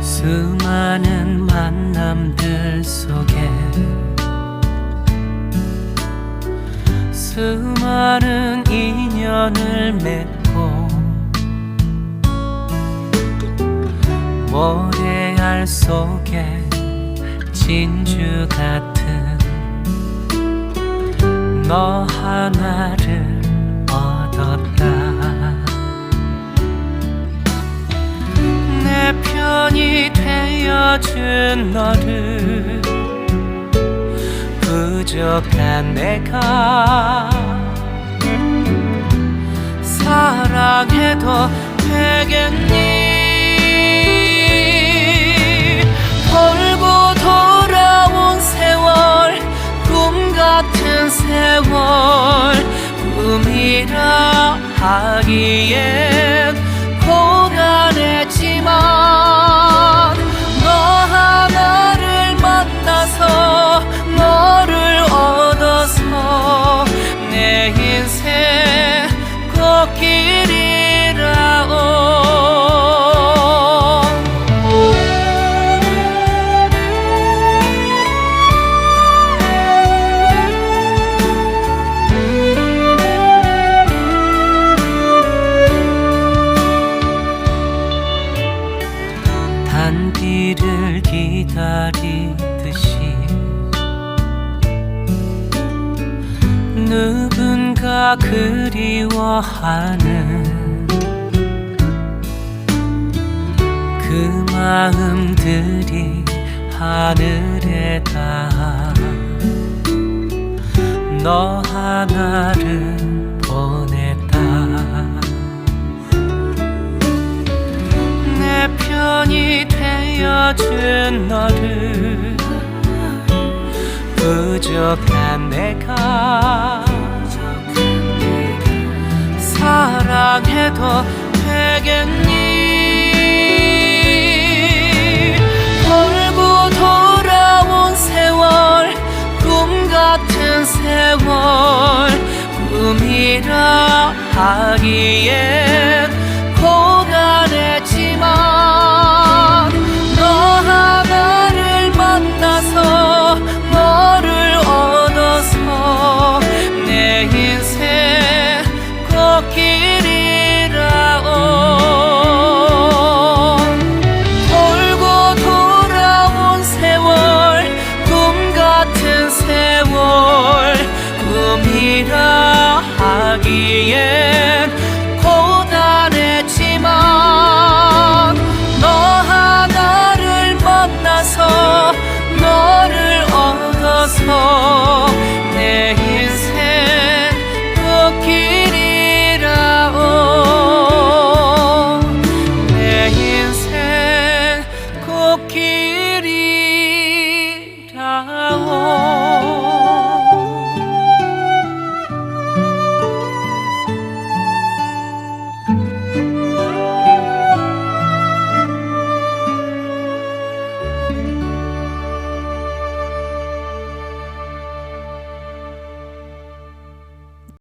수많은 만남들 속에 수많은 인연을 맺고 모래 알 속에 진주 같은 너 하나를 얻었다. 내 편이 되어준 너를 부족한 내가 사랑해도 되겠니 하기엔 그리워하는 그 마음들이 하늘에 닿아 너 하나를 보냈다. 내 편이 되어준 너를 부족한 내가 더 되겠니? 돌고 돌아온 세월 꿈 같은 세월 꿈이라 하기엔 고단했지만 너 하나를 만나서 너를 얻어서 내 인생 걷기 너를 얻어서 내 인생 꽃길이라오. 내 인생 꼭 길이라오.